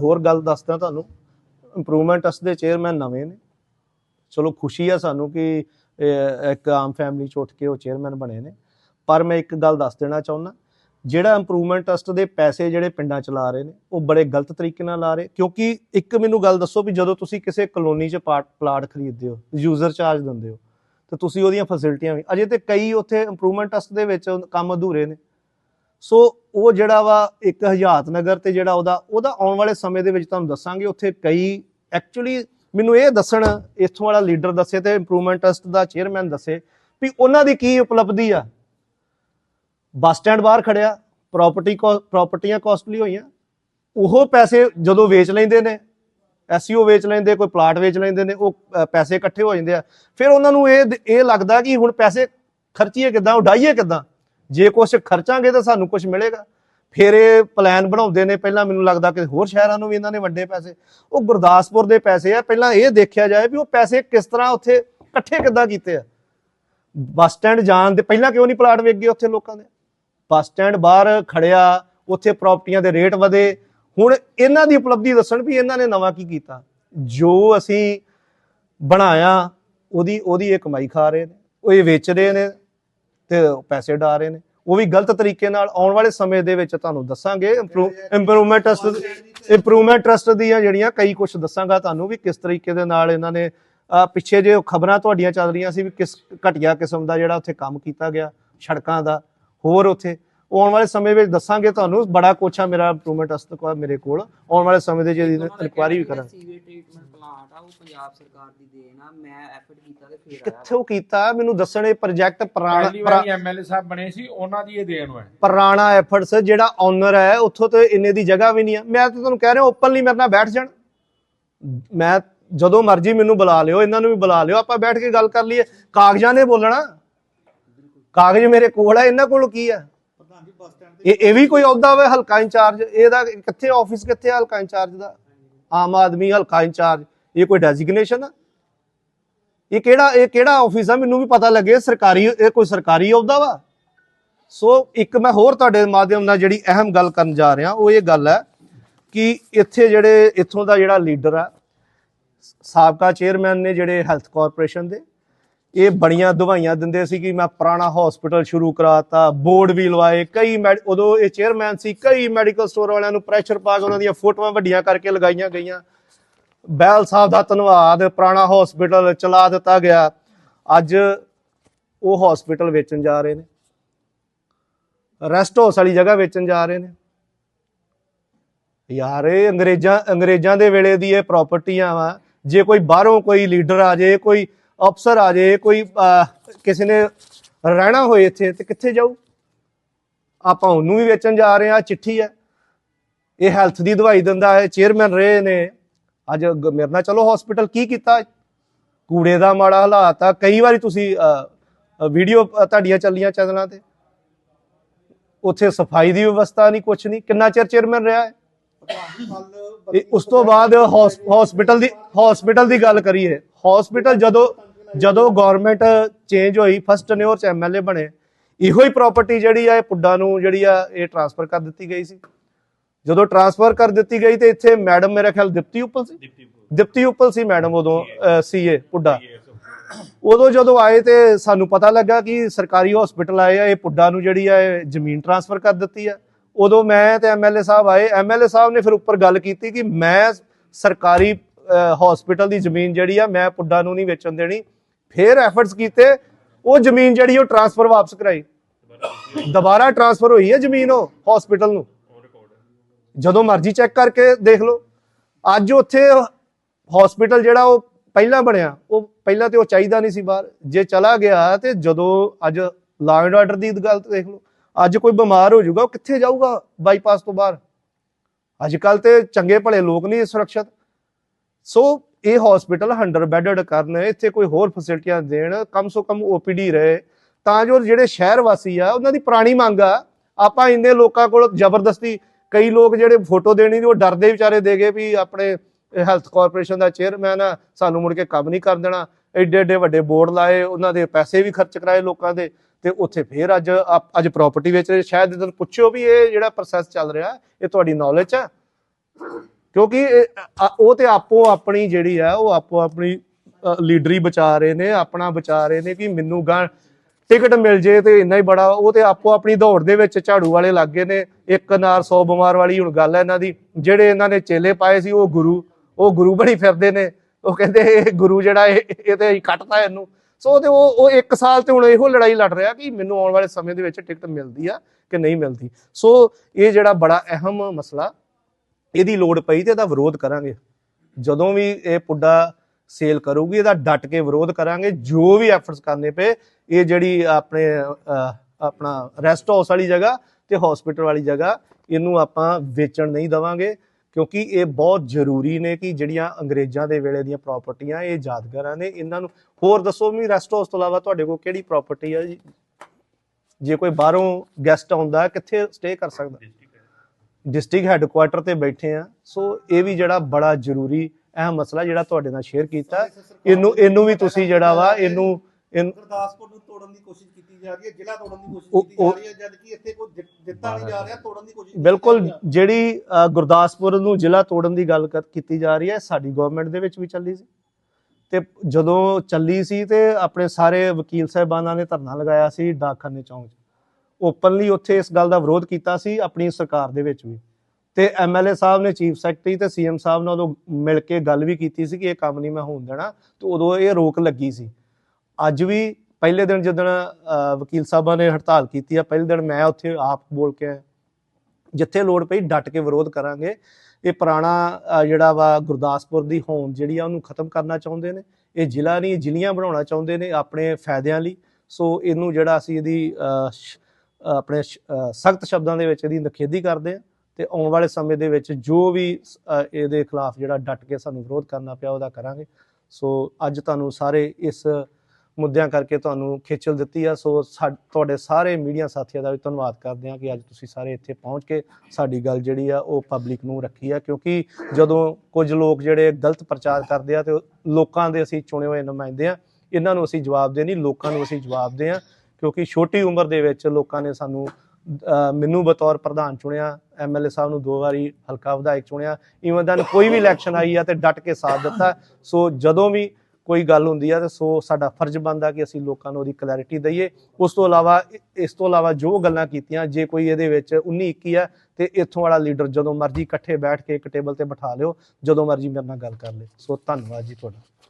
ਹੋਰ ਗੱਲ ਦੱਸਦਾ ਤੁਹਾਨੂੰ। ਇੰਪਰੂਵਮੈਂਟ ਟਰਸਟ ਦੇ ਚੇਅਰਮੈਨ ਨਵੇਂ ਨੇ। ਚਲੋ ਖੁਸ਼ੀ ਆ ਸਾਨੂੰ ਕਿ ਇੱਕ ਆਮ ਫੈਮਿਲੀ ਚ ਉੱਠ ਕੇ ਉਹ ਚੇਅਰਮੈਨ ਬਣੇ ਨੇ। ਪਰ ਮੈਂ ਇੱਕ ਗੱਲ ਦੱਸ ਦੇਣਾ ਚਾਹੁੰਦਾ, ਜਿਹੜਾ ਇੰਪਰੂਵਮੈਂਟ ਟਰਸਟ ਦੇ ਪੈਸੇ ਜਿਹੜੇ ਪਿੰਡਾਂ ਚ ਲਾ ਰਹੇ ਨੇ, ਉਹ ਬੜੇ ਗਲਤ ਤਰੀਕੇ ਨਾਲ ਲਾ ਰਹੇ। ਕਿਉਂਕਿ ਇੱਕ ਮੈਨੂੰ ਗੱਲ ਦੱਸੋ ਵੀ ਜਦੋਂ ਤੁਸੀਂ ਕਿਸੇ ਕਲੋਨੀ ਚ ਪਾਟ- ਪਲਾਟ ਖਰੀਦਦੇ ਹੋ ਯੂਜ਼ਰ ਚਾਰਜ ਦਿੰਦੇ ਹੋ, ਤੇ ਤੁਸੀਂ ਉਹਦੀਆਂ ਫੈਸਿਲਿਟੀਆਂ ਵੀ, ਅਜੇ ਤੇ ਕਈ ਉੱਥੇ ਇੰਪਰੂਵਮੈਂਟ ਟਰਸਟ ਦੇ ਵਿੱਚ ਕੰਮ ਅਧੂਰੇ ਨੇ। ਸੋ ਉਹ ਜਿਹੜਾ ਵਾ ਇੱਕ ਹਯਾਤ ਨਗਰ ਤੇ ਜਿਹੜਾ ਉਹਦਾ ਉਹਦਾ ਆਉਣ ਵਾਲੇ ਸਮੇਂ ਦੇ ਵਿੱਚ ਤੁਹਾਨੂੰ ਦੱਸਾਂਗੇ, ਉੱਥੇ ਕਈ ਐਕਚੁਅਲੀ ਮੈਨੂੰ ਇਹ ਦੱਸਣ, ਇੱਥੋਂ ਵਾਲਾ ਲੀਡਰ ਦੱਸੇ ਤੇ ਇੰਪਰੂਵਮੈਂਟ ਟਰਸਟ ਦਾ ਚੇਅਰਮੈਨ ਦੱਸੇ ਵੀ ਉਹਨਾਂ ਦੀ ਕੀ ਉਪਲਬਧੀ ਆ। ਬੱਸ ਸਟੈਂਡ ਬਾਹਰ ਖੜਿਆ ਪ੍ਰਾਪਰਟੀ ਪ੍ਰਾਪਰਟੀਆਂ ਕਾਸਟਲੀ ਹੋਈਆਂ। ਉਹ ਪੈਸੇ ਜਦੋਂ ਵੇਚ ਲੈਂਦੇ ਨੇ ਐਸਯੂ ਵੇਚ ਲੈਂਦੇ, ਕੋਈ ਪਲਾਟ ਵੇਚ ਲੈਂਦੇ ਨੇ, ਉਹ ਪੈਸੇ ਇਕੱਠੇ ਹੋ ਜਾਂਦੇ ਆ। ਫਿਰ ਉਹਨਾਂ ਨੂੰ ਇਹ ਇਹ ਲੱਗਦਾ ਕਿ ਹੁਣ ਪੈਸੇ ਖਰਚੀਏ ਕਿੱਦਾਂ, ਉਡਾਈਏ ਕਿੱਦਾਂ? ਜੇ ਕੁਝ ਖਰਚਾਂਗੇ ਤਾਂ ਸਾਨੂੰ ਕੁਝ ਮਿਲੇਗਾ। ਫਿਰ ਇਹ ਪਲਾਨ ਬਣਾਉਂਦੇ ਨੇ। ਪਹਿਲਾਂ ਮੈਨੂੰ ਲੱਗਦਾ ਕਿ ਹੋਰ ਸ਼ਹਿਰਾਂ ਨੂੰ ਵੀ ਇਹਨਾਂ ਨੇ ਵੱਡੇ ਪੈਸੇ। ਉਹ ਗੁਰਦਾਸਪੁਰ ਦੇ ਪੈਸੇ ਆ। ਪਹਿਲਾਂ ਇਹ ਦੇਖਿਆ ਜਾਏ ਵੀ ਉਹ ਪੈਸੇ ਕਿਸ ਤਰ੍ਹਾਂ ਉੱਥੇ ਇਕੱਠੇ ਕਿੱਦਾਂ ਕੀਤੇ ਆ। ਬੱਸ ਸਟੈਂਡ ਜਾਣ ਦੇ ਪਹਿਲਾਂ ਕਿਉਂ ਨਹੀਂ ਪਲਾਟ ਵੇਚ ਗਏ ਉੱਥੇ ਲੋਕਾਂ ਦੇ? ਬੱਸ ਸਟੈਂਡ ਬਾਹਰ ਖੜਿਆ, ਉੱਥੇ ਪ੍ਰਾਪਰਟੀਆਂ ਦੇ ਰੇਟ ਵਧੇ। ਹੁਣ ਇਹਨਾਂ ਦੀ ਉਪਲਬਧੀ ਦੱਸਣ ਵੀ ਇਹਨਾਂ ਨੇ ਨਵਾਂ ਕੀ ਕੀਤਾ। ਜੋ ਅਸੀਂ ਬਣਾਇਆ, ਉਹਦੀ ਉਹਦੀ ਇਹ ਕਮਾਈ ਖਾ ਰਹੇ ਨੇ। ਉਹ ਇਹ ਵੇਚ ਰਹੇ ਨੇ ਤੇ ਪੈਸੇ ਡਾ ਰਹੇ ਨੇ। ਉਹ ਵੀ ਗਲਤ ਤਰੀਕੇ ਨਾਲ ਆਉਣ ਵਾਲੇ ਸਮੇਂ ਦੇ ਵਿੱਚ ਤੁਹਾਨੂੰ ਦੱਸਾਂਗੇ। ਇੰਪਰੂਵਮੈਂਟ ਟਰਸਟ ਇੰਪਰੂਵਮੈਂਟ ਟਰਸਟ ਦੀਆਂ ਜਿਹੜੀਆਂ ਕਈ ਕੁਝ ਦੱਸਾਂਗਾ ਤੁਹਾਨੂੰ ਵੀ ਕਿਸ ਤਰੀਕੇ ਦੇ ਨਾਲ ਇਹਨਾਂ ਨੇ ਪਿੱਛੇ ਜੇ ਖਬਰਾਂ ਤੁਹਾਡੀਆਂ ਚੱਲ ਰਹੀਆਂ ਸੀ ਵੀ ਕਿਸ ਘਟੀਆ ਕਿਸਮ ਦਾ ਜਿਹੜਾ ਉੱਥੇ ਕੰਮ ਕੀਤਾ ਗਿਆ ਸੜਕਾਂ ਦਾ ਹੋਰ ਉੱਥੇ ਆਉਣ ਵਾਲੇ ਸਮੇਂ ਵਿੱਚ ਦੱਸਾਂਗੇ ਤੁਹਾਨੂੰ। ਬੜਾ ਆ ਮੇਰਾ ਇੰਪਰੂਵਮੈਂਟ ਟਰਸਟ ਕੋਲ ਮੇਰੇ ਕੋਲ। ਆਉਣ ਵਾਲੇ ਸਮੇਂ ਦੇ ਜਿਹੜੀ ਇਨਕੁਆਇਰੀ ਵੀ ਕਰਾਂਗੇ। ਉਹ ਪੰਜਾਬ ਸਰਕਾਰ ਦੀ ਦੇਣ ਆ ਮੈਂ ਐਫਰਟ ਕੀਤਾ ਤੇ ਫੇਰ ਆਇਆ। ਕਿੱਥੋਂ ਕੀਤਾ? ਮੈਨੂੰ ਦੱਸਣ ਇਹ ਪ੍ਰੋਜੈਕਟ ਪੁਰਾਣਾ ਪਹਿਲੀ ਵਾਰੀ ਐਮਐਲਏ ਸਾਹਿਬ ਬਣੇ ਸੀ ਉਹਨਾਂ ਦੀ ਇਹ ਦੇਣ ਹੈ ਪੁਰਾਣਾ ਐਫਰਟਸ ਜਿਹੜਾ ਓਨਰ ਹੈ ਉੱਥੋਂ ਤੇ ਇੰਨੇ ਦੀ ਜਗ੍ਹਾ ਵੀ ਨਹੀਂ ਆ। ਮੈਂ ਤਾਂ ਤੁਹਾਨੂੰ ਕਹਿ ਰਿਹਾ ਓਪਨਲੀ ਮੇਰੇ ਨਾਲ ਬੈਠ ਜਾਣ। ਮੈਂ ਜਦੋਂ ਮਰਜ਼ੀ ਮੈਨੂੰ ਬੁਲਾ ਲਿਓ ਇਹਨਾਂ ਨੂੰ ਵੀ ਬੁਲਾ ਲਿਓ ਆਪਾਂ ਬੈਠ ਕੇ ਗੱਲ ਕਰ ਲਈਏ। ਕਾਗਜ਼ਾਂ ਨੇ ਬੋਲਣਾ। ਕਾਗਜ਼ ਮੇਰੇ ਕੋਲ ਹੈ ਇਹਨਾਂ ਕੋਲ ਕੀ ਹੈ ਇਹ ਇਹ ਵੀ ਕੋਈ ਅਹੁਦਾ ਵਾ ਹਲਕਾ ਇੰਚਾਰਜ? ਇਹਦਾ ਕਿੱਥੇ ਆਫਿਸ ਕਿੱਥੇ ਆ ਹਲਕਾ ਇੰਚਾਰਜ ਦਾ? ਆਮ ਆਦਮੀ ਹਲਕਾ ਇੰਚਾਰਜ। ਇਹ ਕੋਈ ਡੈਜ਼ਿਗਨੇਸ਼ਨ ਆ? ਇਹ ਕਿਹੜਾ ਇਹ ਕਿਹੜਾ ਆਫਿਸ ਆ? ਮੈਨੂੰ ਵੀ ਪਤਾ ਲੱਗੇ, ਸਰਕਾਰੀ, ਇਹ ਕੋਈ ਸਰਕਾਰੀ ਅਹੁਦਾ ਵਾ? ਸੋ ਇੱਕ ਮੈਂ ਹੋਰ ਤੁਹਾਡੇ ਮਾਧਿਅਮ ਨਾਲ ਜਿਹੜੀ ਅਹਿਮ ਗੱਲ ਕਰਨ ਜਾ ਰਿਹਾ, ਉਹ ਇਹ ਗੱਲ ਹੈ ਕਿ ਇੱਥੇ ਜਿਹੜੇ, ਇੱਥੋਂ ਦਾ ਜਿਹੜਾ ਲੀਡਰ ਆ, ਸਾਬਕਾ ਚੇਅਰਮੈਨ ਨੇ ਜਿਹੜੇ ਹੈਲਥ ਕਾਰਪੋਰੇਸ਼ਨ ਦੇ, ਇਹ ਬੜੀਆਂ ਦਵਾਈਆਂ ਦਿੰਦੇ ਸੀ ਕਿ ਮੈਂ ਪੁਰਾਣਾ ਹਸਪੀਟਲ ਸ਼ੁਰੂ ਕਰਾਤਾ, ਬੋਰਡ ਵੀ ਲਵਾਏ, ਕਈ ਮੈਡ- ਉਦੋਂ ਇਹ ਚੇਅਰਮੈਨ ਸੀ, ਕਈ ਮੈਡੀਕਲ ਸਟੋਰ ਵਾਲਿਆਂ ਨੂੰ ਪ੍ਰੈਸ਼ਰ ਪਾ ਕੇ ਉਹਨਾਂ ਦੀਆਂ ਫੋਟੋਆਂ ਵੱਡੀਆਂ ਕਰਕੇ ਲਗਾਈਆਂ ਗਈਆਂ। ਬੈਲ ਸਾਹਿਬ ਦਾ ਧੰਨਵਾਦ, ਪੁਰਾਣਾ ਹਸਪੀਟਲ ਚਲਾ ਦਿੱਤਾ ਗਿਆ। ਅੱਜ ਉਹ ਹਸਪੀਟਲ ਵੇਚਣ ਜਾ ਰਹੇ ਨੇ। ਰੈਸਟ ਹਾਊਸ ਵਾਲੀ ਜਗ੍ਹਾ ਵੇਚਣ ਜਾ ਰਹੇ ਨੇ। ਯਾਰ, ਇਹ ਅੰਗਰੇਜ਼ਾਂ ਅੰਗਰੇਜ਼ਾਂ ਦੇ ਵੇਲੇ ਦੀ ਇਹ ਪ੍ਰਾਪਰਟੀਆਂ ਵਾ ਜੇ ਕੋਈ ਬਾਹਰੋਂ ਕੋਈ ਲੀਡਰ ਆ ਜੇ, ਕੋਈ ਅਫਸਰ ਆ ਜਾਏ ਕੋਈ ਕਿਸੇ ਨੇ ਰਹਿਣਾ ਹੋਏ ਇੱਥੇ, ਤੇ ਕਿੱਥੇ ਜਾਊ? ਆਪਾਂ ਉਹਨੂੰ ਵੀ ਵੇਚਣ ਜਾ ਰਹੇ ਆ, ਚਿੱਠੀ ਹੈ। ਇਹ ਹੈਲਥ ਦੀ ਦਵਾਈ ਦਿੰਦਾ ਹੈ ਚੇਅਰਮੈਨ ਰਹੇ ਨੇ। ਅੱਜ ਮੇਰੇ ਨਾਲ ਚਲੋ ਹਸਪੀਟਲ ਕੀ ਕੀਤਾ? ਕੂੜੇ ਦਾ ਮਾੜਾ ਹਾਲਾਤ ਆ। ਕਈ ਵਾਰੀ ਤੁਸੀਂ ਵੀਡੀਓ ਤੁਹਾਡੀਆਂ ਚੱਲੀਆਂ ਚੈਨਲਾਂ ਤੇ। ਉੱਥੇ ਸਫ਼ਾਈ ਦੀ ਵਿਵਸਥਾ ਨਹੀਂ, ਕੁਛ ਨਹੀਂ। ਕਿੰਨਾ ਚਿਰ ਚੇਅਰਮੈਨ ਰਿਹਾ ਹੈ? ਉਸ ਤੋਂ ਬਾਅਦ ਹਸਪੀਟਲ ਦੀ ਹਸਪੀਟਲ ਦੀ ਗੱਲ ਕਰੀਏ। ਹਸਪੀਟਲ ਜਦੋਂ ਜਦੋਂ ਗਵਰਨਮੈਂਟ ਚੇਂਜ ਹੋਈ ਫਸਟ ਟਨਿਓਰ ਚ ਐਮਐਲਏ ਬਣੇ। ਇਹੋ ਹੀ ਪ੍ਰਾਪਰਟੀ ਜਿਹੜੀ ਆ, ਇਹ ਪੁੱਡਾ ਨੂੰ ਜਿਹੜੀ ਆ, ਇਹ ਟ੍ਰਾਂਸਫਰ ਕਰ ਦਿੱਤੀ ਗਈ ਸੀ। ਜਦੋਂ ਟ੍ਰਾਂਸਫਰ ਕਰ ਦਿੱਤੀ ਗਈ ਤੇ ਇੱਥੇ ਮੈਡਮ ਮੇਰੇ ਖਿਆਲ ਦਿਪਤੀ ਉੱਪਲ ਸੀ? ਦਿਪਤੀ ਉੱਪਲ। ਸੀ ਮੈਡਮ ਉਦੋਂ ਸੀਏ ਪੁੱਡਾ। ਉਦੋਂ ਜਦੋਂ ਆਏ ਤੇ ਸਾਨੂੰ ਪਤਾ ਲੱਗਾ ਕਿ ਸਰਕਾਰੀ ਹਸਪੀਟਲ ਆਏ ਆ ਇਹ ਪੁੱਡਾ ਨੂੰ ਜਿਹੜੀ ਆ ਜ਼ਮੀਨ ਟ੍ਰਾਂਸਫਰ ਕਰ ਦਿੱਤੀ ਆ। ਉਦੋਂ ਮੈਂ ਤੇ ਐਮਐਲਏ ਸਾਹਿਬ ਆਏ। ਐਮਐਲਏ ਸਾਹਿਬ ਨੇ ਫਿਰ ਉੱਪਰ ਗੱਲ ਕੀਤੀ ਕਿ ਮੈਂ ਸਰਕਾਰੀ ਹਸਪੀਟਲ ਦੀ ਜ਼ਮੀਨ ਜਿਹੜੀ ਆ ਮੈਂ ਪੁੱਡਾ ਨੂੰ ਨਹੀਂ ਵੇਚਣ ਦੇਣੀ। ਫਿਰ ਐਫਰਟਸ ਕੀਤੇ ਉਹ ਜ਼ਮੀਨ ਜਿਹੜੀ ਉਹ ਟ੍ਰਾਂਸਫਰ ਵਾਪਸ ਕਰਾਈ। ਦੁਬਾਰਾ ਟ੍ਰਾਂਸਫਰ ਹੋਈ ਹੈ ਜ਼ਮੀਨ ਉਹ ਹਸਪੀਟਲ ਨੂੰ। ਜਦੋਂ ਮਰਜ਼ੀ ਚੈੱਕ ਕਰਕੇ ਦੇਖ ਲਓ। ਅੱਜ ਉੱਥੇ ਹਸਪੀਟਲ ਜਿਹੜਾ ਉਹ ਪਹਿਲਾਂ ਬਣਿਆ, ਉਹ ਪਹਿਲਾਂ ਤੇ ਉਹ ਚਾਹੀਦਾ ਨਹੀਂ ਸੀ ਬਾਹਰ। ਜੇ ਚਲਾ ਗਿਆ ਤੇ ਜਦੋਂ ਅੱਜ ਲਾਅ ਐਂਡ ਆਰਡਰ ਦੀ ਗੱਲ ਦੇਖ ਲਓ, ਅੱਜ ਕੋਈ ਬਿਮਾਰ ਹੋ ਜਾਊਗਾ, ਉਹ ਕਿੱਥੇ ਜਾਊਗਾ ਬਾਈਪਾਸ ਤੋਂ ਬਾਹਰ? ਅੱਜ ਕੱਲ ਤੇ ਚੰਗੇ ਭਲੇ ਲੋਕ ਨਹੀਂ ਸੁਰੱਖਿਅਤ। ਸੋ ਇਹ ਹਸਪੀਟਲ 100 ਬੈੱਡਡ ਕਰਨ, ਇੱਥੇ ਕੋਈ ਹੋਰ ਫੈਸਿਲਿਟੀਆਂ ਦੇਣ, ਕਮ ਸੋ ਕਮ ਓਪੀਡੀ ਰਹੇ। ਤਾਂ ਜੋ ਜਿਹੜੇ ਸ਼ਹਿਰ ਵਾਸੀ ਆ, ਉਹਨਾਂ ਦੀ ਪੁਰਾਣੀ ਮੰਗ ਆ, ਆਪਾਂ ਇੰਨੇ ਲੋਕਾਂ ਕੋਲ ਜ਼ਬਰਦਸਤੀ ਕਈ ਲੋਕ ਜਿਹੜੇ ਫੋਟੋ ਦੇਣੀ ਉਹ ਡਰਦੇ ਵਿਚਾਰੇ ਦੇਗੇ ਵੀ ਆਪਣੇ ਹੈਲਥ ਕਾਰਪੋਰੇਸ਼ਨ ਦਾ ਚੇਅਰਮੈਨ ਆ, ਸਾਨੂੰ ਮੁੜ ਕੇ ਕੰਮ ਨਹੀਂ ਕਰ ਦੇਣਾ। ਐਡੇ ਐਡੇ ਵੱਡੇ ਬੋਰਡ ਲਾਏ, ਉਹਨਾਂ ਦੇ ਪੈਸੇ ਵੀ ਖਰਚ ਕਰਾਏ ਲੋਕਾਂ ਦੇ ਤੇ ਉੱਥੇ ਫੇਰ ਅੱਜ ਆਪ- ਅੱਜ ਪ੍ਰਾਪਰਟੀ ਵਿੱਚ ਸ਼ਾਇਦ ਇਹਨਾਂ ਪੁੱਛਿਓ ਵੀ ਇਹ ਜਿਹੜਾ ਪ੍ਰੋਸੈਸ ਚੱਲ ਰਿਹਾ, ਇਹ ਤੁਹਾਡੀ ਨੌਲੇਜ ਆ। ਕਿਉਂਕਿ ਉਹ ਤੇ ਆਪੋ ਆਪਣੀ ਜਿਹੜੀ ਆ, ਉਹ ਆਪੋ ਆਪਣੀ ਲੀਡਰੀ ਬਚਾ ਰਹੇ ਨੇ, ਆਪਣਾ ਬਚਾ ਰਹੇ ਨੇ ਕਿ ਮੈਨੂੰ ਗਾਂ ਟਿਕਟ ਮਿਲ ਜੇ ਤੇ ਇੰਨਾ ਹੀ ਬੜਾ, ਉਹ ਤੇ ਆਪੋ ਆਪਣੀ ਦੌੜ ਦੇ ਵਿੱਚ ਝਾੜੂ ਵਾਲੇ ਲੱਗ ਗਏ ਨੇ, ਇੱਕ ਨਾਰ 100 ਬਿਮਾਰ ਵਾਲੀ ਹੁਣ ਗੱਲ ਹੈ ਇਹਨਾਂ ਦੀ, ਜਿਹੜੇ ਇਹਨਾਂ ਨੇ ਚੇਲੇ ਪਾਏ ਸੀ ਉਹ ਗੁਰੂ ਉਹ ਗੁਰੂ ਬਣੀ ਫਿਰਦੇ ਨੇ, ਉਹ ਕਹਿੰਦੇ ਇਹ ਗੁਰੂ ਜਿਹੜਾ ਇਹ ਤੇ ਅਸੀਂ ਕੱਟਤਾ ਇਹਨੂੰ। ਸੋ ਤੇ ਉਹ ਉਹ ਇੱਕ ਸਾਲ ਤੇ ਹੁਣ ਇਹੋ ਲੜਾਈ ਲੜ ਰਿਹਾ ਕਿ ਮੈਨੂੰ ਆਉਣ ਵਾਲੇ ਸਮੇਂ ਦੇ ਵਿੱਚ ਟਿਕਟ ਮਿਲਦੀ ਆ ਕਿ ਨਹੀਂ ਮਿਲਦੀ। ਸੋ ਇਹ ਜਿਹੜਾ ਬੜਾ ਅਹਿਮ ਮਸਲਾ, ਇਹਦੀ ਲੋੜ ਪਈ ਤੇ ਇਹਦਾ ਵਿਰੋਧ ਕਰਾਂਗੇ। ਜਦੋਂ ਵੀ ਇਹ ਪੁੱਡਾ ਸੇਲ ਕਰੂਗੀ, ਇਹਦਾ ਡਟ ਕੇ ਵਿਰੋਧ ਕਰਾਂਗੇ, ਜੋ ਵੀ ਐਫਰਟਸ ਕਰਨੇ ਪਏ ਇਹ ਜਿਹੜੀ ਆਪਣੇ ਆਪਣਾ ਰੈਸਟ ਹਾਊਸ ਵਾਲੀ ਜਗ੍ਹਾ ਤੇ ਹਸਪੀਟਲ ਵਾਲੀ ਜਗ੍ਹਾ, ਇਹਨੂੰ ਆਪਾਂ ਵੇਚਣ ਨਹੀਂ ਦਵਾਂਗੇ, ਕਿਉਂਕਿ ਇਹ ਬਹੁਤ ਜ਼ਰੂਰੀ ਨੇ ਕਿ ਜਿਹੜੀਆਂ ਅੰਗਰੇਜ਼ਾਂ ਦੇ ਵੇਲੇ ਦੀਆਂ ਪ੍ਰਾਪਰਟੀਆਂ ਇਹ ਯਾਦਗਾਰਾਂ ਨੇ ਇਹਨਾਂ ਨੂੰ। ਹੋਰ ਦੱਸੋ ਵੀ ਰੈਸਟ ਹਾਊਸ ਤੋਂ ਇਲਾਵਾ ਤੁਹਾਡੇ ਕੋਲ ਕਿਹੜੀ ਪ੍ਰਾਪਰਟੀ ਆ ਜੀ? ਜੇ ਕੋਈ ਬਾਹਰੋਂ ਗੈਸਟ ਆਉਂਦਾ, ਕਿੱਥੇ ਸਟੇ ਕਰ ਸਕਦਾ? ਡਿਸਟ੍ਰਿਕਟ ਹੈੱਡਕੁਆਟਰ ਤੇ ਬੈਠੇ ਆ। ਸੋ ਇਹ ਵੀ ਜਿਹੜਾ ਬੜਾ ਜ਼ਰੂਰੀ, ਅਹਿਮ ਮਸਲਾ ਜਿਹੜਾ ਤੁਹਾਡੇ ਨਾਲ ਸ਼ੇਅਰ ਕੀਤਾ, ਇਹਨੂੰ ਇਹਨੂੰ ਵੀ ਤੁਸੀਂ ਜਿਹੜਾ ਵਾ, ਇਹਨੂੰ ਇਹਨੂੰ- ਗੁਰਦਾਸਪੁਰ ਨੂੰ ਤੋੜਨ ਦੀ ਕੋਸ਼ਿਸ਼ ਕੀਤੀ ਜਾ ਰਹੀ ਹੈ ਜ਼ਿਲ੍ਹਾ ਤੋੜਨ ਦੀ ਕੋਸ਼ਿਸ਼ ਉਹ- ਕੀਤੀ ਜਾ ਉਹ- ਰਹੀ ਹੈ ਜਦ ਕਿ ਇੱਥੇ ਕੋਈ ਜਿੱਤਾ ਨਹੀਂ ਜਾ ਰਿਹਾ ਤੋੜਨ ਦੀ ਕੋਸ਼ਿਸ਼ ਬਿਲਕੁਲ। ਜਿਹੜੀ ਗੁਰਦਾਸਪੁਰ ਨੂੰ ਜ਼ਿਲ੍ਹਾ ਤੋੜਨ ਦੀ ਗੱਲ ਕੀਤੀ ਜਾ ਰਹੀ ਹੈ ਸਾਡੀ ਗਵਰਨਮੈਂਟ ਦੇ ਵਿੱਚ ਵੀ ਚੱਲੀ ਸੀ। ਤੇ ਜਦੋਂ ਚੱਲੀ ਸੀ ਤੇ ਆਪਣੇ ਸਾਰੇ ਵਕੀਲ ਸਾਹਿਬਾਨਾਂ ਨੇ ਧਰਨਾ ਲਗਾਇਆ ਸੀ ਡਾਕਖਾਨੇ ਚੌਂਕ 'ਚ। ਓਪਨਲੀ ਉੱਥੇ ਇਸ ਗੱਲ ਦਾ ਵਿਰੋਧ ਕੀਤਾ ਸੀ ਆਪਣੀ ਸਰਕਾਰ ਦੇ ਵਿੱਚ ਵੀ। ਤੇ ਐਮਐਲਏ ਸਾਹਿਬ ਨੇ ਚੀਫ ਸੈਕਟਰੀ ਤੇ ਸੀਐਮ ਸਾਹਿਬ ਨਾਲ ਉਦੋਂ ਮਿਲ ਕੇ ਗੱਲ ਵੀ ਕੀਤੀ ਸੀ ਕਿ ਇਹ ਕੰਮ ਨਹੀਂ ਮੈਂ ਹੋਣ ਦੇਣਾ ਤੇ ਉਦੋਂ ਇਹ ਰੋਕ ਲੱਗੀ ਸੀ। ਅੱਜ ਵੀ ਪਹਿਲੇ ਦਿਨ ਜਦੋਂ ਵਕੀਲ ਸਾਹਿਬਾਂ ਨੇ ਹੜਤਾਲ ਕੀਤੀ ਆ, ਪਹਿਲੇ ਦਿਨ ਮੈਂ ਉੱਥੇ ਆਪ ਬੋਲ ਕੇ ਜਿੱਥੇ ਲੋੜ ਪਈ ਡਟ ਕੇ ਵਿਰੋਧ ਕਰਾਂਗੇ। ਇਹ ਪੁਰਾਣਾ ਜਿਹੜਾ ਵਾ ਗੁਰਦਾਸਪੁਰ ਦੀ ਹੋਂਦ ਜਿਹੜੀ ਆ ਉਹਨੂੰ ਖਤਮ ਕਰਨਾ ਚਾਹੁੰਦੇ ਨੇ। ਇਹ ਜ਼ਿਲ੍ਹਾ ਨਹੀਂ ਜ਼ਿਲ੍ਹੀਆਂ ਬਣਾਉਣਾ ਚਾਹੁੰਦੇ ਨੇ ਆਪਣੇ ਫਾਇਦਿਆਂ ਲਈ। ਸੋ ਇਹਨੂੰ ਜਿਹੜਾ ਅਸੀਂ ਇਹਦੀ ਸ਼- ਆਪਣੇ ਸਖਤ ਸ਼ਬਦਾਂ ਦੇ ਵਿੱਚ ਇਹਦੀ ਨਖੇਦੀ ਕਰਦੇ ਆ ਤੇ ਆਉਣ ਵਾਲੇ ਸਮੇਂ ਦੇ ਵਿੱਚ ਜੋ ਵੀ ਇਹਦੇ ਖਿਲਾਫ ਜਿਹੜਾ ਡਟ ਕੇ ਸਾਨੂੰ ਵਿਰੋਧ ਕਰਨਾ ਪਿਆ ਉਹਦਾ ਕਰਾਂਗੇ। ਸੋ ਅੱਜ ਤੁਹਾਨੂੰ ਸਾਰੇ ਇਸ ਮੁੱਦਿਆਂ ਕਰਕੇ ਤੁਹਾਨੂੰ ਖੇਚਲ ਦਿੱਤੀ ਆ। ਸੋ ਸਾ- ਤੁਹਾਡੇ ਸਾਰੇ ਮੀਡੀਆ ਸਾਥੀਆਂ ਦਾ ਵੀ ਧੰਨਵਾਦ ਕਰਦੇ ਹਾਂ ਕਿ ਅੱਜ ਤੁਸੀਂ ਸਾਰੇ ਇੱਥੇ ਪਹੁੰਚ ਕੇ ਸਾਡੀ ਗੱਲ ਜਿਹੜੀ ਆ ਉਹ ਪਬਲਿਕ ਨੂੰ ਰੱਖੀ ਆ। ਕਿਉਂਕਿ ਜਦੋਂ ਕੁਝ ਲੋਕ ਜਿਹੜੇ ਗਲਤ ਪ੍ਰਚਾਰ ਕਰਦੇ ਆ ਤੇ ਲੋਕਾਂ ਦੇ ਅਸੀਂ ਚੁਣੇ ਹੋਏ ਨੁਮਾਇੰਦੇ ਆ, ਇਹਨਾਂ ਨੂੰ ਅਸੀਂ ਜਵਾਬ ਦੇ ਨਹੀਂ, ਲੋਕਾਂ ਨੂੰ ਅਸੀਂ ਜਵਾਬ ਦੇ ਆ ਕਿਉਂਕਿ ਛੋਟੀ ਉਮਰ ਦੇ ਵਿੱਚ ਲੋਕਾਂ ਨੇ ਸਾਨੂੰ ਮੈਨੂੰ ਬਤੌਰ ਪ੍ਰਧਾਨ ਚੁਣਿਆ ਐਮਐਲਏ ਸਾਹਿਬ ਨੂੰ ਦੋ ਵਾਰੀ ਹਲਕਾ ਵਿਧਾਇਕ ਚੁਣਿਆ। ਇਵੇਂ ਦਾ ਕੋਈ ਵੀ ਇਲੈਕਸ਼ਨ ਆਈ ਆ ਤੇ ਡਟ ਕੇ ਸਾਥ ਦਿੱਤਾ। ਸੋ ਜਦੋਂ ਵੀ ਕੋਈ ਗੱਲ ਹੁੰਦੀ ਆ ਤੇ ਸੋ ਸਾਡਾ ਫਰਜ਼ ਬਣਦਾ ਕਿ ਅਸੀਂ ਲੋਕਾਂ ਨੂੰ ਉਹਦੀ ਕਲੈਰਿਟੀ ਦਈਏ। ਉਸ ਤੋਂ ਇਲਾਵਾ ਇਸ ਤੋਂ ਇਲਾਵਾ ਜੋ ਗੱਲਾਂ ਕੀਤੀਆਂ, ਜੇ ਕੋਈ ਇਹਦੇ ਵਿੱਚ 19 21 ਆ, ਤੇ ਇੱਥੋਂ ਵਾਲਾ ਲੀਡਰ ਜਦੋਂ ਮਰਜ਼ੀ ਇਕੱਠੇ ਬੈਠ ਕੇ ਇੱਕ ਟੇਬਲ ਤੇ ਬਿਠਾ ਲਿਓ, ਜਦੋਂ ਮਰਜ਼ੀ ਮੇਰੇ ਨਾਲ ਗੱਲ ਕਰ ਲਿਓ ਸੋ ਧੰਨਵਾਦ ਜੀ ਤੁਹਾਡਾ।